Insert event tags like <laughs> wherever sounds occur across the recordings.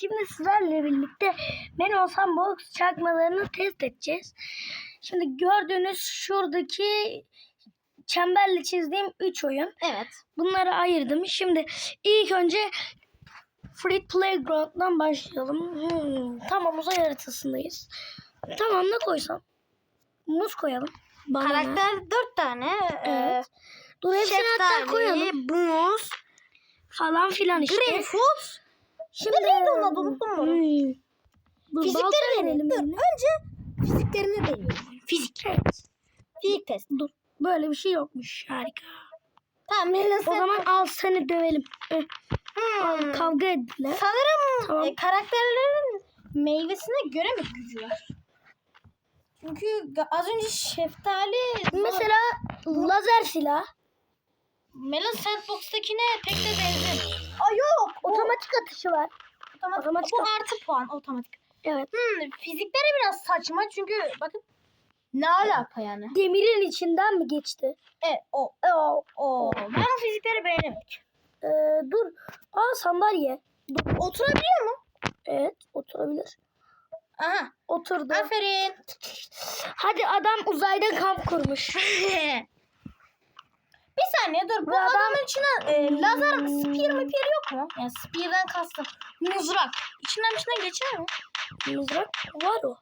Şimdi sizlerle birlikte ben olsam box çakmalarını test edeceğiz. Şimdi gördüğünüz şuradaki çemberle çizdiğim 3 oyun. Evet. Bunları ayırdım. Şimdi ilk önce Free Playground'dan başlayalım. Hmm, tamam uzay haritasındayız. Tamam ne koysam? Muz koyalım. Banana. Karakter dört tane. Evet. Dur hepsini hatta koyalım. Buz. Falan filan işte. Greyfurt. Şimdi neydi onun adı? Unuttum bunu. Hmm. Dur, balta Fizikleri verelim Dur, önce fiziklerini deneyelim. Fizik. Evet. Fizik test. Dur. Böyle bir şey yokmuş. Harika. Tamam Melisa. O zaman al seni dövelim. Eh, Al, Hmm. kavga ettiler. Sanırım Tamam. e, karakterlerin meyvesine göre mi gücü var? Çünkü az önce şeftali Mesela lazer silah. Melon Sandbox'takine pek de benzemiyor. Aa yok. O, Otomatik atışı var. otomatik. otomatik Bu artı puan otomatik. Evet. Hmm, fizikleri biraz saçma çünkü bakın ne alaka yani? Demirin içinden mi geçti? Evet o Oo. o. Ben o fizikleri beğenemedim. Ee, dur. Aa sandalye. Oturabiliyor mu? Evet oturabilir. Aha. Oturdu. Aferin. Hadi adam uzayda kamp kurmuş. <laughs> Bir saniye dur. Bu Bu adam- adamın içine e, lazer spear mi spear yok mu? Yani spear'dan kastım. Mızrak. İçinden içinden geçer mi? Mızrak var o.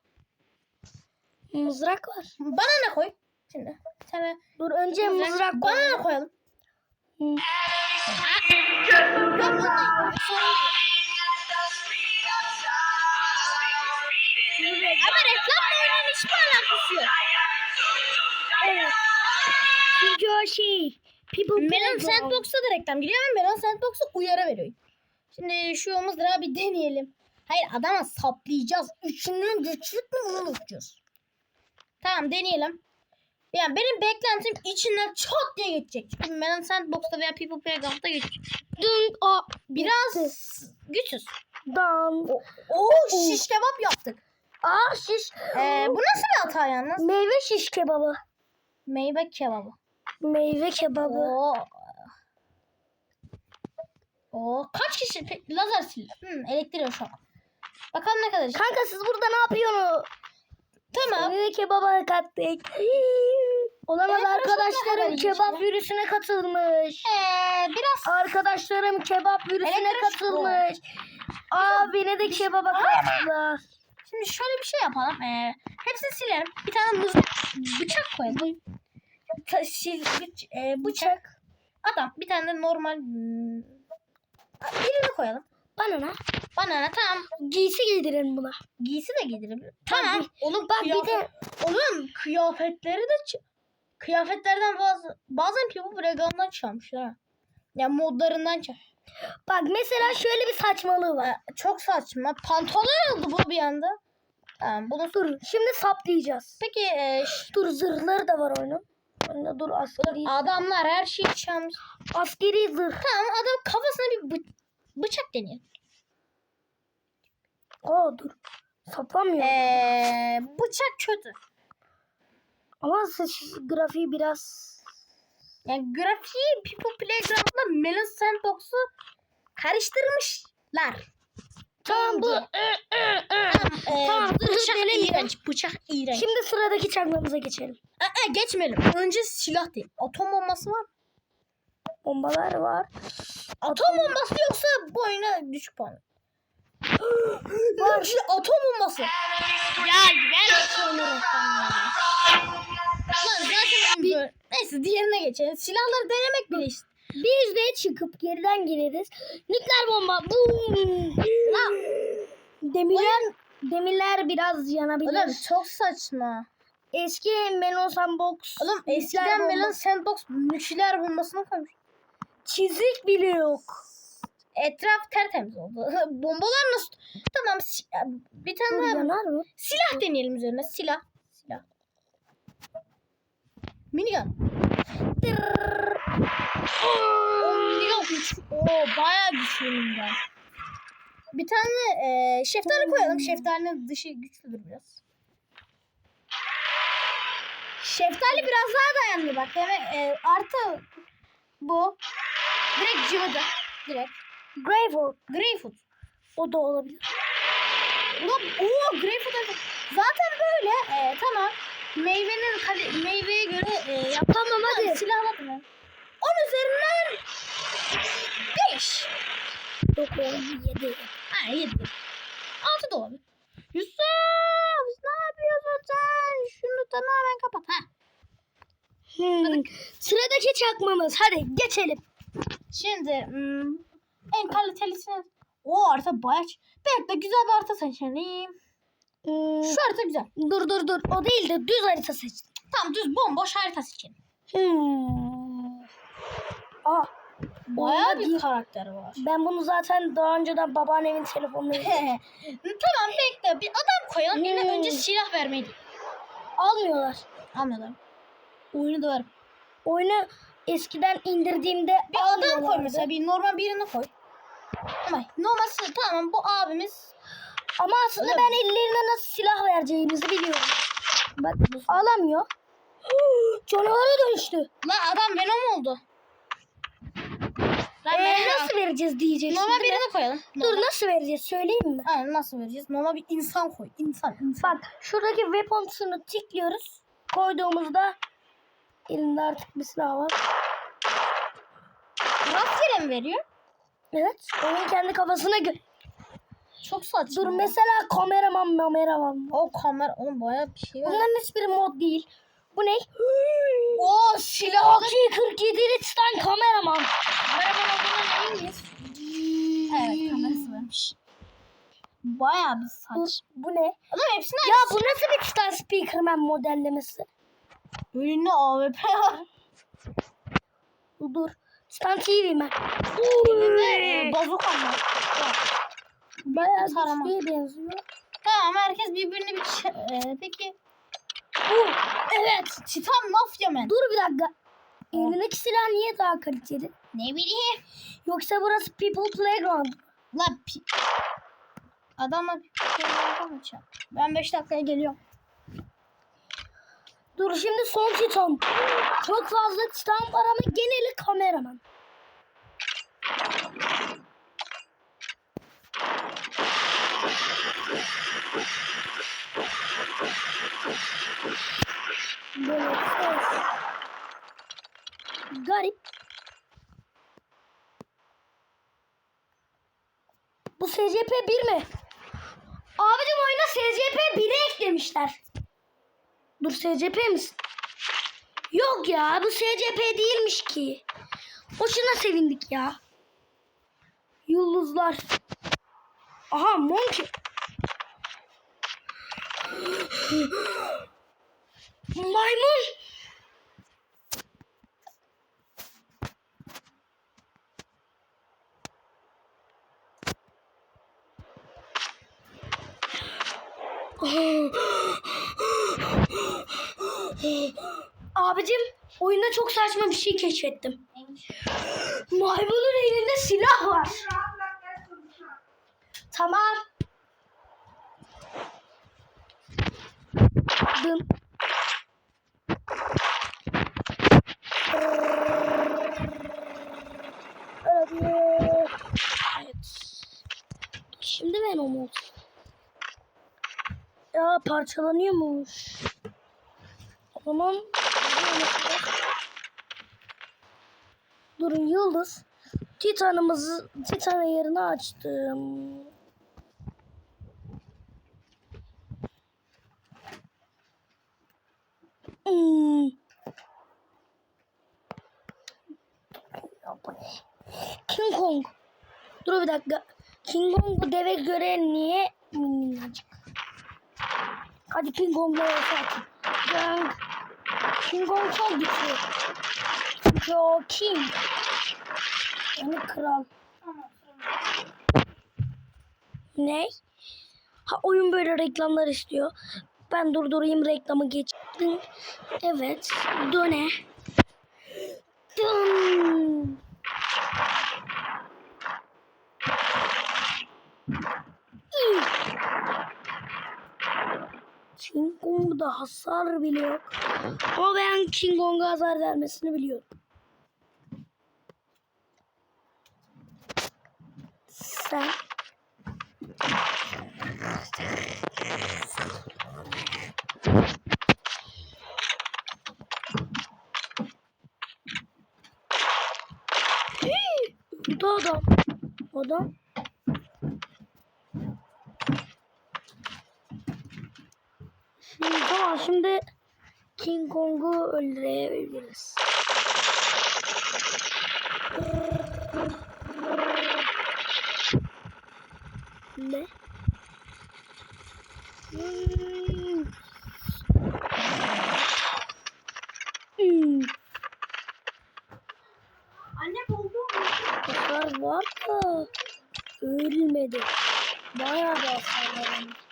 Mızrak var. Bana ne koy? Şimdi. Sana Dur önce mızrak Bana koy. ne koyalım? Değil. Ama reklamla oyunun hiçbir alakası yok. Evet. Çünkü o şey. People Melon. Sandbox'ta da reklam giriyor ama Melon Sandbox'ta uyarı veriyor. Şimdi şu mızrağı bir deneyelim. Hayır adama saplayacağız. Üçünün güçlük mü onu bakacağız. Tamam deneyelim. Yani benim beklentim içinden çat diye geçecek. Çünkü Melon Sandbox'ta veya People Playground'da geçecek. O. Biraz güçsüz. Dan. Oo şiş kebap yaptık. Aa şiş. Ee, bu nasıl bir hata yalnız? Meyve şiş kebabı. Meyve kebabı. Meyve kebabı. Oo. Oo kaç kişi Pe- lazer sil. Hmm, elektrik şu an. Bakalım ne kadar. Kanka siz burada ne yapıyorsunuz? Tamam. Meyve kebaba kattık. <laughs> Olamaz Evet, arkadaşlarım kebap işte. virüsüne katılmış. Ee, biraz Arkadaşlarım kebap virüsüne Elektrik- katılmış. Aa beni de kebaba kattılar. şimdi şöyle bir şey yapalım. Ee, hepsini silelim. Bir tane bıçak koyalım. Ta- sil, bıç- e, bıçak. Adam bir tane de normal hmm, birini koyalım. Bana ne? Banana tamam. Giysi giydirin buna. Giysi de giydirebilir. Tamam. Oğlum Bak bir de Oğlum kıyafetleri de kıyafetlerden bazı bazen People Playground'dan çalmışlar ha. Ya modlarından çal. bak mesela şöyle bir saçmalığı var. Ee, çok saçma. Pantolon oldu bu bir anda. Tamam bunu Dur şimdi saplayacağız. Peki e, Dur zırhları da var oyunun. Önde dur askeri. adamlar her şeyi çalmış. Askeri zırh. Tamam adam kafasına bir bı- bıçak deniyor. Aa dur. Saplamıyor. Ee, bıçak kötü. Ama grafiği biraz Yani grafiği People Playground'la Melon Sandbox'u karıştırmışlar. Tamam bu. Ee, Tamam, bıçak iğrenç. Bıçak iğrenç. Şimdi sıradaki çakmamıza geçelim. Aa, geçmeyelim. Önce silah değil. Atom bombası var. Bombalar var. Atom bombası yoksa bu oyuna düşük puan. <gasps> var. Şimdi atom bombası. Ya ver Lan zaten bir... Neyse diğerine geçelim. Silahları denemek bile işte. Biz de çıkıp geriden gireriz. Nükleer bomba. Boom. Lan Demirler, demirler biraz yanabilir. oğlum çok saçma. Eski Melon Sandbox. Oğlum eskiden bomba- Melon Sandbox nükleer bombasını koymuş. Çizik bile yok. Etraf tertemiz oldu. <laughs> Bombalar nasıl? Tamam bir tane daha yanar mı? silah deneyelim üzerine. Silah. Silah. Minigun. Oo, bayağı güçlü minigun. Bir tane e, şeftali koyalım. Şeftalinin dışı güçlüdür biraz. Şeftali biraz daha dayanıyor bak. Demek e, artı bu. Direkt cıvıdı. Direkt. Greyfurt. Greyfurt. O da olabilir. Ulan ooo greyfurt. Zaten böyle e, tamam. Meyvenin meyveye göre e, yap. Tamam hadi. Silahla mı? 10 üzerinden 5. 9, 7. Ha 7. 6 da olabilir. Yapıyorsun Şunu tamamen kapat. Ha. Hmm. Sıradaki çakmamız. Hadi geçelim. Şimdi hmm, en kalitelisini. O harita bayağı. ç- Bekle güzel bir harita seçelim. Hmm. Şu harita güzel. Dur dur dur. O değil de düz harita seçtim. Tamam düz bomboş harita seçelim. Hmm. Aa, Bayağı bir karakter var. ben bunu zaten daha önceden babaannemin telefonuna <laughs> tamam bekle bir adam koyalım. Yine Hmm. önce silah vermeli. Almıyorlar. Anladım. Oyunu da var. Oyunu eskiden indirdiğimde Bir adam koy mesela. Bir normal birini koy. Ama normal silah- tamam bu abimiz. Ama aslında Öyle ben ellerine nasıl silah vereceğimizi biliyorum. Bak alamıyor. <gasps> Canavara dönüştü. Lan adam Venom oldu. Lan Ee, nasıl vereceğiz diyeceksin. Normal değil mi? birini koyalım. Dur nasıl vereceğiz söyleyeyim mi? Aynen nasıl vereceğiz? Normal bir insan koy. İnsan. insan. Bak şuradaki weapons'unu tıklıyoruz. Koyduğumuzda elinde artık bir silah var. Rastgele mi veriyor? Evet. Oyun kendi kafasına göre. Çok saçma. Dur mesela kameraman kameraman. O kamera oğlum bayağı bir şey var. Bunların hiçbiri mod değil. Bu ne? O silah. 47 Ritz'ten kameraman. Kameraman olduğuna emin miyiz? Evet kamerası varmış. Bayağı bir Bu, saç. bu ne? Oğlum hepsine Ya bu nasıl bir Titan Speakerman modellemesi? önünde AWP var. Dur. Titan TV mi? Önünde bazuka var. Bayağı tarama. güçlüye benziyor. Tamam herkes birbirini bir ç- ee, peki. Bu. Evet. Titan Mafya Man. Dur bir dakika. Elindeki silah niye daha kaliteli? Ne bileyim. Yoksa burası People Playground. Lan pi... Adamla bir mı çarp? Ben 5 dakikaya geliyorum. Dur şimdi son Titan. Çok fazla Titan var ama geneli kameraman. Böyle ses. Garip. Bu SCP 1 mi? Abicim oyuna SCP 1'i eklemişler. Dur SCP misin? Yok ya bu SCP değilmiş ki. Boşuna sevindik ya. Yıldızlar. Aha Monkey. Maymun. Abicim oyunda çok saçma bir şey keşfettim. Maymunun elinde silah var. Tamam. Hadi. Evet. Şimdi Venom oldu. Ya parçalanıyormuş. O zaman Durun Yıldız. Titanımızı Titan yerini açtım. Hmm. Bu ne? King Kong. Dur bir dakika. King Kong bu deve göre niye minnacık? Hadi King Kong'la yapalım. Gang. King Kong çok güçlü. Çünkü o King. Yani kral. Ne? Ha oyun böyle reklamlar istiyor. Ben durdurayım reklamı geçtim. Evet. Döne. Kong'da hasar bile yok. Ama ben King Kong'a hasar vermesini biliyorum. Sen Öldü adam. Adam. Şimdi King Kong'u öldürebiliriz. Ne? Anne oldu. Hasar var da ölmedi. Bayağı da hasar var.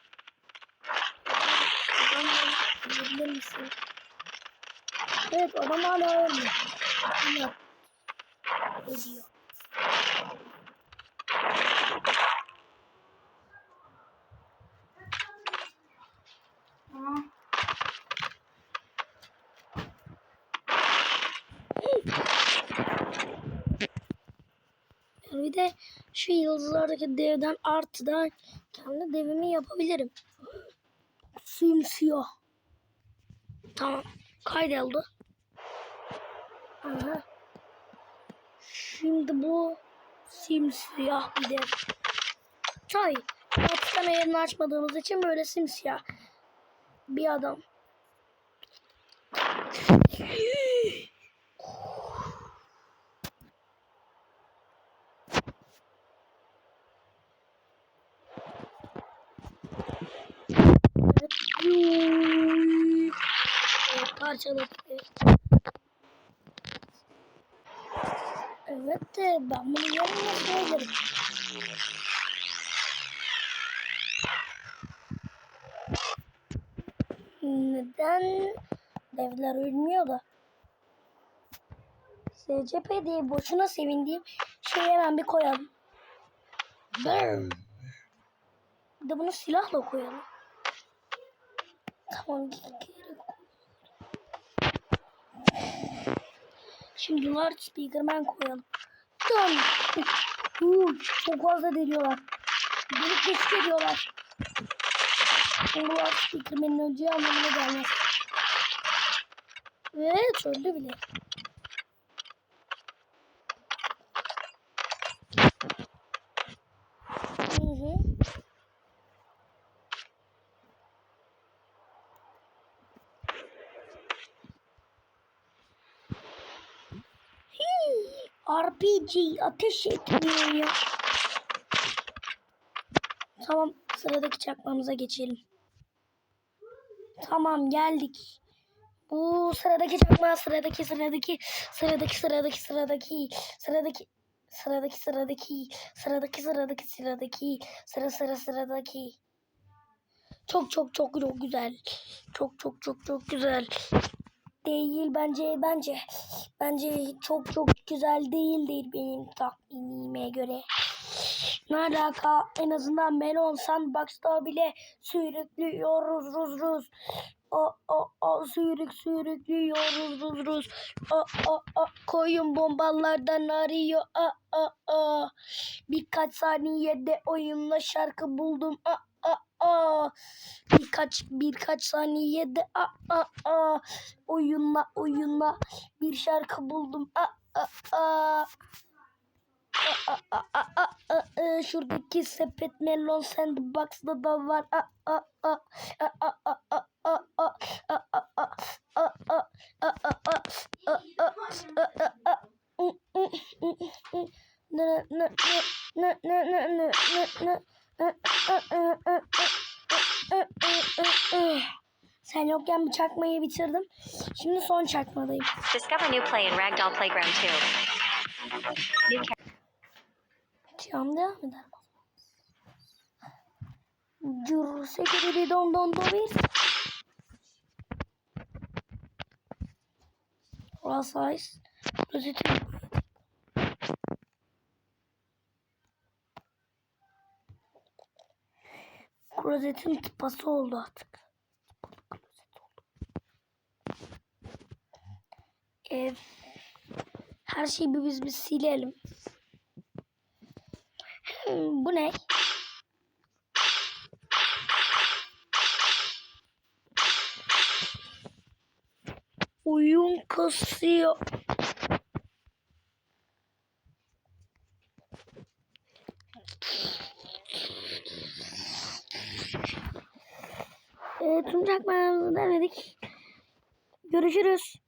Ölebilir misin? Evet adam hala. Yine Ölüyor. Aa, Bir de şu yıldızlardaki devden artıdan kendi devimi yapabilirim. Simsiyah. Tamam. Kaydoldu. Aha. Şimdi bu simsiyah bir dev. Tabii. Hapisten yerini açmadığımız için böyle simsiyah bir adam. Evet. Yuuu. Parçaladık. Evet. Evet de ben bunu yarın ederim? Neden devler ölmüyor da? SCP diye boşuna sevindiğim şeyi hemen bir koyalım. Bam. Bir de bunu silahla koyalım. Tamam. Şimdi var speakerman koyalım. Tamam. Uy, çok fazla deliyorlar. Beni kesik ediyorlar. Bunlar speakermanın önce anlamına gelmez. Ve evet, bile. RPG ateş etmiyor ya. Tamam sıradaki çakmamıza geçelim. Tamam geldik. Bu sıradaki çakma sıradaki sıradaki sıradaki sıradaki sıradaki sıradaki sıradaki sıradaki sıradaki sıradaki sıradaki sıra sıra sıradaki çok çok çok çok güzel. Çok çok çok çok güzel. Değil bence bence bence çok çok güzel değil değil benim tahminime göre. Ne alaka en azından Melon Sandbox'ta bile sürüklüyoruz ruz ruz. O o o sürük sürüklüyoruz ruz ruz. O o o koyun bombalardan arıyor. A a a. Birkaç saniyede oyunla şarkı buldum. A a a. Birkaç birkaç saniyede a a a. Oyunla oyunla bir şarkı buldum. A a a. A, a, a, a, a, a, Şuradaki sepet melon sandbox'da da var. A, a, a, a, a, a, a, a, a, a, a, a, a, a, a, a, sen yokken bir çakmayı bitirdim. Şimdi son çakmadayım. Discover new play in Ragdoll Playground 2. Cam devam eder. Cur sekeri don don do bir. Orası ice. Gözetiyorum. klozetin tıpası oldu artık. Klozet oldu. Ee, her şeyi bir biz bir silelim. Hmm, bu ne? Oyun kasıyor. Tüm çakmalarımızı denedik. Görüşürüz.